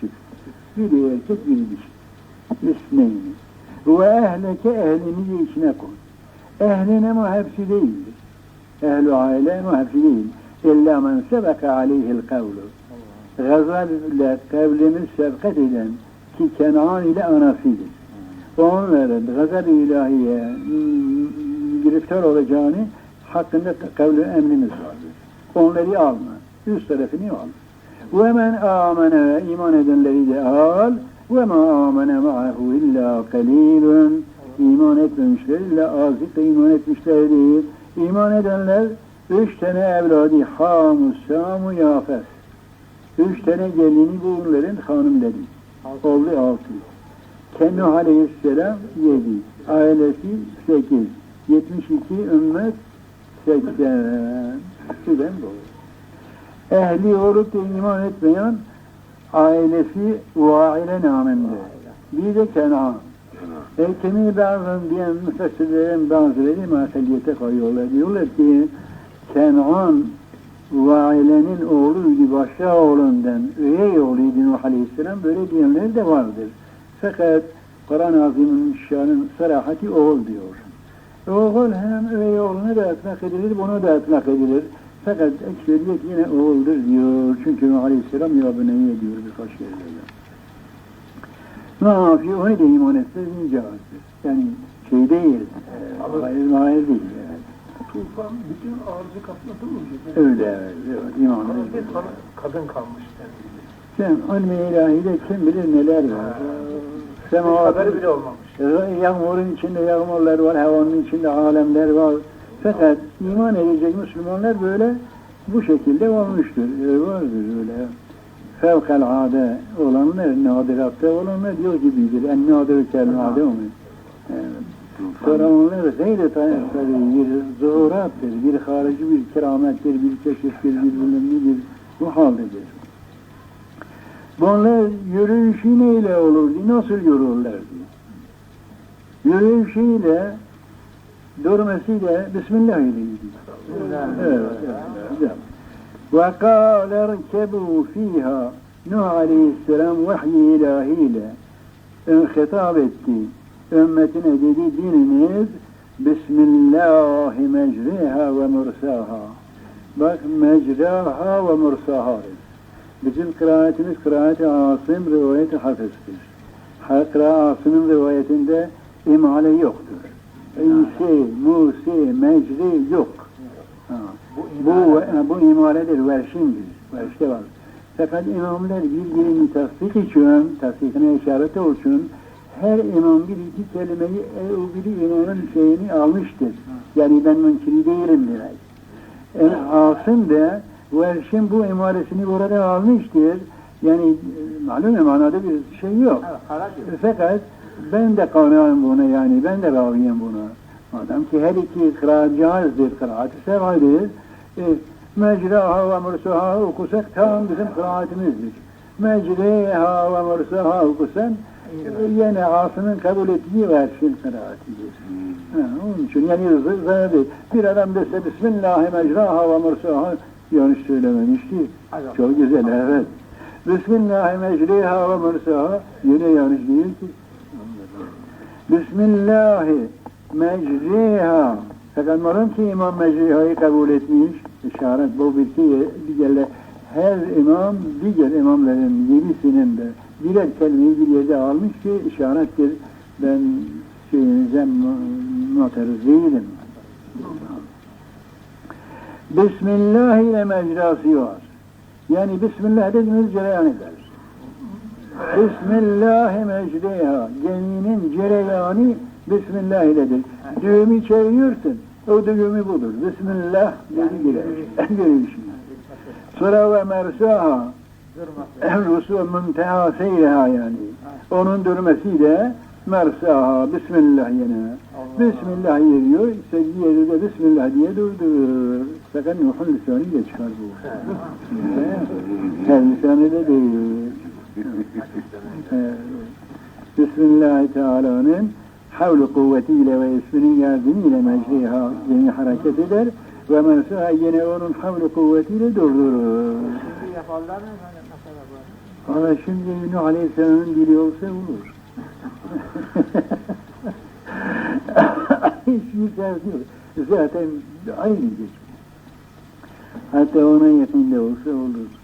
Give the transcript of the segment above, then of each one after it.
Çift. Biri erkek, biri dişi. İsmeyni. Ve ehleke ehlini de içine koy. Ehlin ama hepsi değildir. Ehlu aile ama hepsi değil. İlla men sebeka aleyhil kavlu. Gazal ile kavlimiz sebkat eden ki Kenan ile anasıdır. Onların gazal-i ilahiye mm, giriftar olacağını hakkında kavli emrimiz vardır. Onları alma. Üst tarafını al. Ve men amene iman edenleri de al. Ve ma amene ma'ahu illa kalilun. İman etmemişler illa azıcık iman etmişler değil. İman edenler üç tane evladı Hamus, Samu, Yafes. Üç tane gelini bunların hanımları. Oldu altı. Kendi aleyhisselam yedi. Ailesi sekiz. Yetmiş iki ümmet seksen. Süren bu. Ehli da iman etmeyen ailesi vaile namında. Bir de Kenan. Erkemi bazı diyen müfessirlerin bazıları masaliyete koyuyorlar. Diyorlar ki Kenan vailenin oğluydu, başka oğlundan, üvey oğluydu Nuh Aleyhisselam. Böyle diyenler de vardır. Fakat Kur'an-ı Azim'in şanın sarahati oğul diyor. Oğul hem üvey oğluna da etlak edilir, bunu da etlak edilir. Fakat ekseriyet yine oğuldur diyor. Çünkü Aleyhisselam ya buneyye diyor birkaç yerlerde. Ne yapıyor? Onu da iman etse cevazdır. Yani şey değil, e, hayır değil. Yani. Tufan bütün arzı kapladı mı? Öyle, evet, iman edilir. bir kadın, kalmış. Sen ilmi ilahide kim bilir neler var. Hiç Semavat, haberi bile olmamış. yağmurun içinde yağmurlar var, havanın içinde alemler var. Fakat iman edecek Müslümanlar böyle bu şekilde olmuştur. E, vardır öyle. Fevkalade olanlar, nadiratta olanlar diyor gibidir. En nadir kelmade onu. Evet. Sonra onlar gayri tayyipleri bir zuhurattır, bir harici bir keramettir, bir keşiftir, bir bilimli bir bu haldedir. Bunlar yürüyüşü neyle olurdu, nasıl yürürlerdi? Yürüyüşüyle, durmasıyla Bismillah ileydi. Evet, evet. Ve kâle erkebû fîhâ Nuh Aleyhisselam vahyi ilahiyle hitap etti. Ümmetine dedi dininiz Bismillahi mecriha ve mursaha. Bak mecraha ve mursaha. Bizim kıraatimiz kıraat-ı Asım rivayeti hafızdır. Kıraat Asım'ın rivayetinde imale yoktur. İse, Musi, mecri yok. Ha. Bu, bu imaledir, verşindir. Verşte var. Fakat imamlar birbirini tasdik için, tasdikine işaret olsun, her imam bir iki kelimeyi e, o biri imamın şeyini almıştır. Yani ben münkiri değilim demek. E, Asım da Verşin bu imaresini burada almıştır. Yani e, malum manada bir şey yok. E, Fakat ben de kanıyorum buna yani ben de raviyim buna. Madem ki her iki kıraat caizdir, kıraat-ı sevaydır. E, mecraha ve mursaha okusak tam bizim kıraatimizdir. Mecreha ve mursaha okusan e, yine Asım'ın kabul ettiği verşin kıraatidir. Ha, onun için yani zannediyor. Bir adam dese Bismillahi mecraha ve mursaha yanlış söylememişti. Çok güzel evet. Bismillahi mecriha ve mursaha yine yanlış değil ki. Bismillahi mecriha. Fakat malum ki imam mecrihayı kabul etmiş. İşaret bu bir ki diğerler her imam diğer imamların yedisinin de birer kelimeyi bir yerde almış ki işarettir. Ben şeyinize muhterız değilim. Bismillah ile mecrası var. Yani Bismillah dediğimiz cereyan eder. Bismillah mecriha. Geminin cereyanı Bismillah iledir. Düğümü çeviriyorsun. O düğümü budur. Bismillah dedi girer. Görüyorsun. Sonra ve mersaha. Rusul münteha seyreha yani. Onun durmasıyla mersaha. Bismillah yine. Bismillah yeriyor. Secde yeri de Bismillah diye durdur. Fakat Nuh'un lisanıyla çıkar bu. Her lisanı da değil. Bismillah Teala'nın havlu kuvvetiyle ve isminin yardımıyla mecriha yeni hareket eder ve mensuha yine onun havlu kuvvetiyle durdurur. Valla şimdi Nuh Aleyhisselam'ın dili olsa olur. Hiçbir ders yok. Zaten aynı geçmiş. Hatta ona yakın da olsa olur.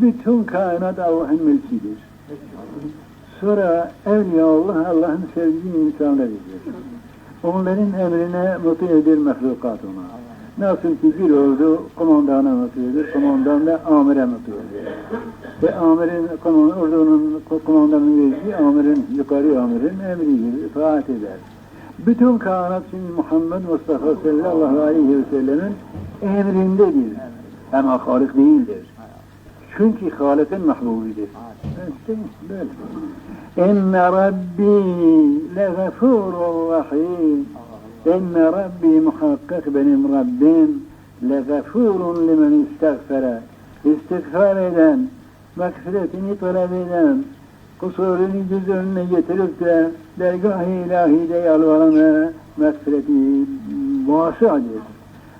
Bütün kainat Allah'ın mülkidir. Sonra evliya Allah, Allah'ın sevdiği insanlarıdır. Onların emrine mutlu edir mahlukat ona. Nasıl ki bir ordu komandana mutlu edir, komandan da amire mutlu edir. Ve amirin, komandan, ordunun komandanın verdiği amirin, yukarı amirin emridir, itaat eder. Bütün kainat şimdi Muhammed Mustafa sallallahu aleyhi ve sellemin emrindedir. Ama Halik değildir. Çünkü Halik'in mahbubidir. İşte böyle. İnne Rabbi legafurur rahim. İnne Rabbi muhakkak benim Rabbim legafurun limen istagfere. İstiğfar eden, mağfiretini talep eden, kusurunu göz önüne getirip de dergah-ı ilahide yalvarana mağfireti vasiadır.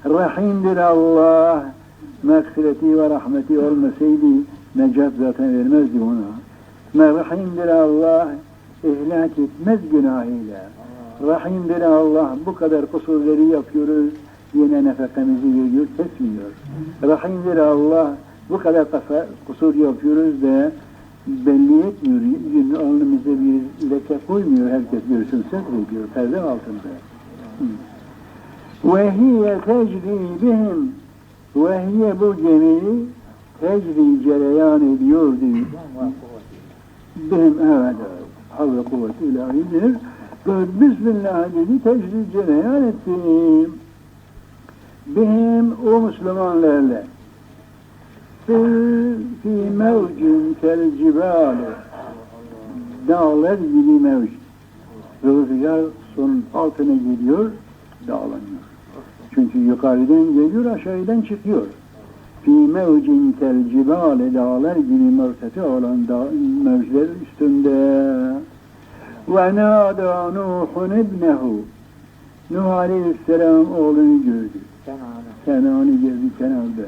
Rahimdir Allah. Mağfireti ve rahmeti olmasaydı necat zaten vermezdi ona. Merhimdir Allah, ihlak etmez günahıyla. Rahimdir Allah, bu kadar kusurları yapıyoruz, yine nefekemizi veriyor, kesmiyor. Rahimdir Allah, bu kadar kusur yapıyoruz da belli etmiyor, yüzünü alnımıza bir leke koymuyor, herkes görsün, sekrediyor, perde altında. Ve hiye tecri bihim, ve hiye bu gemi tecri cereyan ediyordu. Benim evet, havle kuvveti ilahidir. Bismillah dedi, tecri cereyan ettim. Bihim o Müslümanlarla. Fi, mevcin kel cibali. Dağlar gibi mevc. Rüzgar sonun altına geliyor, dağlanıyor. Çünkü yukarıdan geliyor, aşağıdan çıkıyor. Fi mevcin kel cibali dağlar gibi mürteti olan dağ, mevcler üstünde. Ve nâdâ Nuhun ibnehu. Nuh Aleyhisselam oğlunu gördü. Kenan'ı gördü kenarda.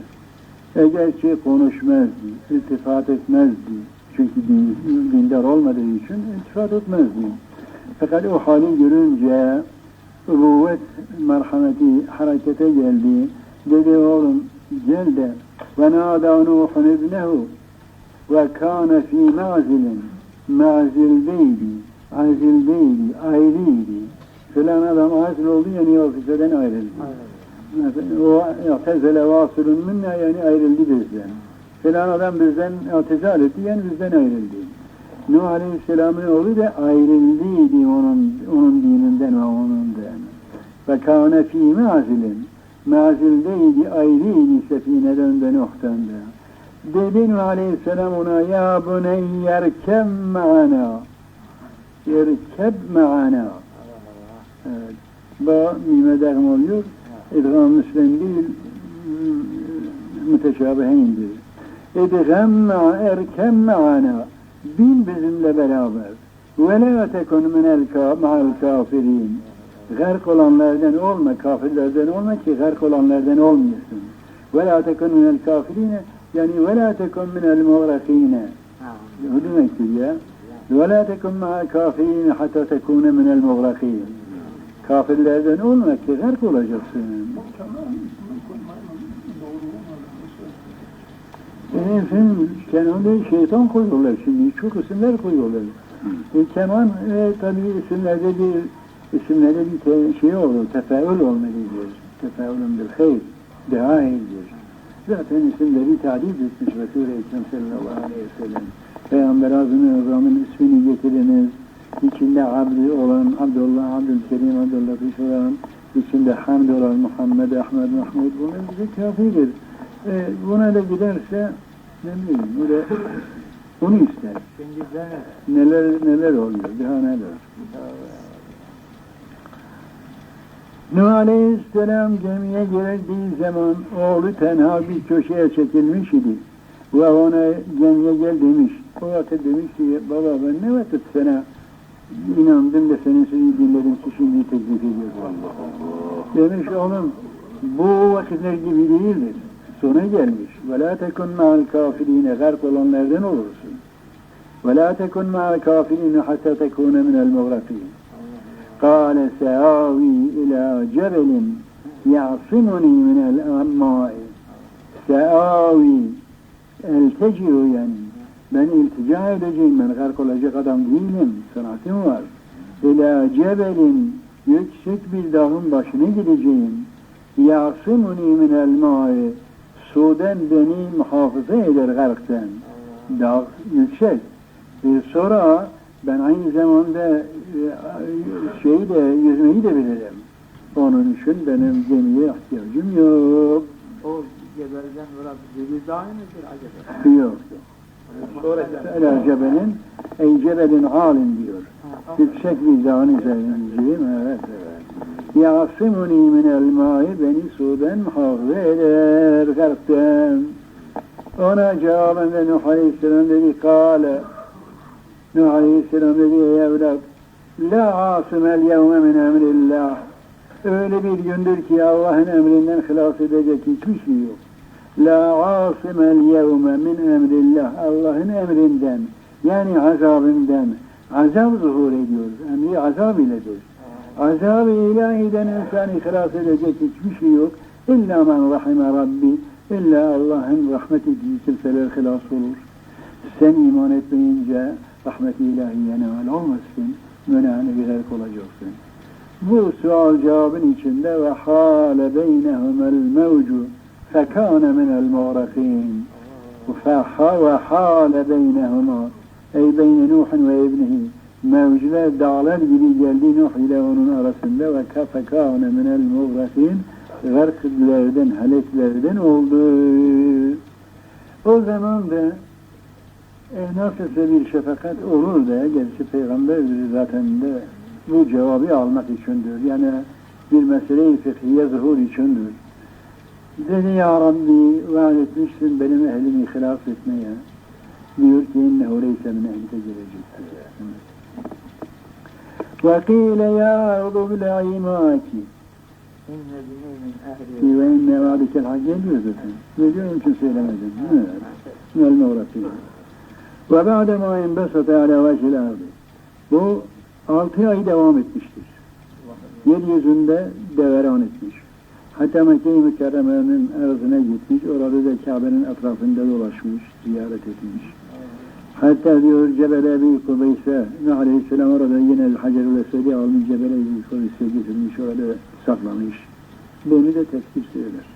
Egerçi konuşmazdı, iltifat etmezdi. Çünkü din, dindar olmadığı için iltifat etmezdi. Fakat o hali görünce kuvvet merhameti harekete geldi. Dedi oğlum gel de ve nâdâ Nuhun ibnehu ve kâne fî mazilin mazildeydi, azildeydi, ayrıydı. Filan adam azil oldu yani ofiseden ayrıldı. O tezele vasılun minna yani ayrıldı bizden. Filan adam bizden atezal etti yani bizden ayrıldı. Nuh Aleyhisselam'ın oğlu da ayrıldıydı onun, onun dininden ve onundan. Ve kâne fî mazilin. Mazildeydi, ayrıydı sefineden de Nuh'tan da. Dedi Nuh Aleyhisselam ona, ya buneyyer kem ma'ana. Yerkeb ma'ana. Evet. Bu mime devam oluyor. İdgam müslim değil, müteşabihindir. İdgam ma'a erkem ma'ana. Bin bizimle beraber. Ve la tekun minel ma'al kafirin. Gark olanlardan olma, kafirlerden olma ki gark olanlardan olmuyorsun. Ve la tekun minel kafirine yani ve la tekun minel muğrakine. Bu demektir ya. Ve la tekun ma'al kafirin hatta tekune minel muğrakin. Kafirlerden olma ki gark olacaksın. E, efendim, Kenan'da şeytan koyuyorlar şimdi, çok isimler koyuyorlar. E, Kenan e, tabii isimlerde bir isimlerde bir te, şey olur, tefeül olmalıdır. Tefeülün bil hayr, dua eydir. Zaten isimleri tadip etmiş Resul-i Ekrem sallallahu aleyhi ve sellem. Peygamber azını Azam'ın ismini getiriniz. İçinde abdi olan Abdullah, Abdülkerim, Abdüllatif olan, içinde hamd olan Muhammed, Ahmet, Mahmud bunlar bize kafidir. E, buna da giderse o da onu ister. Neler neler oluyor, daha neler. Nuh Aleyhisselam gemiye girdiği zaman oğlu tenha bir köşeye çekilmiş idi. Ve ona gemiye gel demiş. O vakit demiş ki baba ben ne vakit sana inandım da senin sözü dinledim ki şimdi teklif ediyorum. Demiş oğlum bu vakitler gibi değildir sonu gelmiş. Ve la tekun ma'al kafiline gark olanlardan olursun. Ve la tekun ma'al kafiline hatta tekune minel mugrafin. Kale seavi ila cebelin ya'simuni minel ammai. Seavi elteciyo yani. Ben iltica edeceğim, ben gark olacak adam değilim, sanatım var. İla cebelin yüksek bir dağın başına gideceğim. Ya'simuni minel ma'i sudan beni muhafaza eder garktan dağ yüksek e, sonra ben aynı zamanda e, şeyi de yüzmeyi de bilirim onun için benim gemiye ihtiyacım yok O gebelden sonra bir daha mıdır acaba? yok Sonra Ela cebelin ey cebelin alin diyor. Yüksek bir dağın üzerindeyim. Evet evet. Yasimuni minel mai beni sudan muhafaza eder garpten. Ona cevaben de Nuh Aleyhisselam dedi kâle Nuh Aleyhisselam dedi ey evlat La asimel yevme min emrillah Öyle bir gündür ki Allah'ın emrinden hilas edecek hiçbir şey yok. La asimel yevme min emrillah Allah'ın emrinden yani azabından azab zuhur ediyor. Emri azab iledir. Azab-ı ilahiden insan ihlas edecek hiçbir şey yok. İlla men rahime Rabbi. İlla Allah'ın rahmeti kimseler hilas olur. Sen iman etmeyince rahmeti ilahiye nail olmasın. Münane bir erk olacaksın. Bu sual cevabın içinde ve hâle beynehumel mevcu fekâne minel mu'rafîn ve hâle beynehumâ ey beyne Nuh'un ve ibnihi mevcular dağlar gibi geldi Nuh ile onun arasında ve fekâne minel muğrafin garklerden, haleklerden oldu. O zaman da e, nasılsa bir şefakat olur da gerçi peygamberdir zaten de bu cevabı almak içindir. Yani bir mesele-i fıkhiye zuhur içindir. Dedi ya Rabbi vaat etmişsin benim ehlimi ihlas etmeye. Diyor ki innehu leyse min ehlike gelecektir. Mâki. İnne bini min ehli. Ve inne vâdikel hak geliyor zaten. Ne diyor için söylemedim. Melme uğraşıyor. Ve ba'de ma enbesate ala vecil. Bu altı ay devam etmiştir. Yeryüzünde deveran etmiş. Hatta Mekke-i Mükerreme'nin arzına gitmiş, orada da Kabe'nin etrafında dolaşmış, ziyaret etmiş. Hatta diyor Cebel Ebi Kubeyse, Nuh Aleyhisselam orada yine Hacer-ül Esved'i almış, Cebel Ebi Kubeyse getirmiş, orada saklamış. Beni de tespit söyler.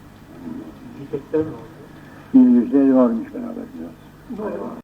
Çiçekler mi oldu? Bir yüzleri varmış beraber biraz.